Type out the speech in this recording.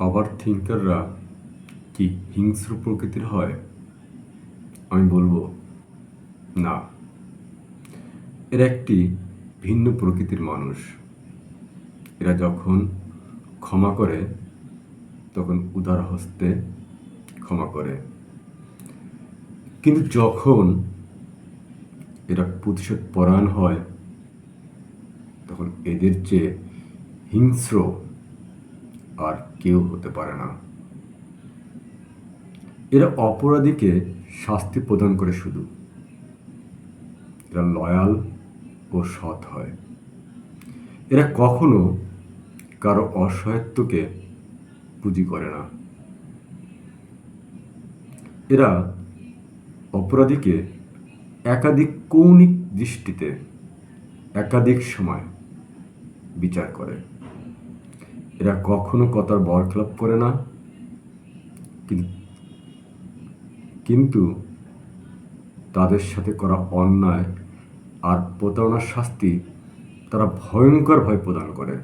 Over থিঙ্কাররা কি হিংস্র প্রকৃতির হয়? আমি বলব, না। এরা একটি ভিন্ন প্রকৃতির মানুষ। এরা যখন ক্ষমা করে, তখন উদার হস্তে ক্ষমা করে। কিন্তু যখন এরা প্রতিশোধ পরায়ণ হয়, তখন এদের চেয়ে হিংস্র আর কেউ হতে পারে না। এরা অপরাধীকে শাস্তি প্রদান করে শুধু। এরা লয়াল ও সৎ হয়। এরা কখনো কারও অসহায়ত্বকে পুঁজি করে না। এরা অপরাধীকে একাধিক কৌণিক দৃষ্টিতে, একাধিক সময় বিচার করে। এরা কখনো কথার বরখেলাপ করে না। কিন্তু তাদের সাথে করা অন্যায় আর প্রতারণার শাস্তি তারা ভয়ঙ্কর ভয়ঙ্করভাবে প্রদান করে।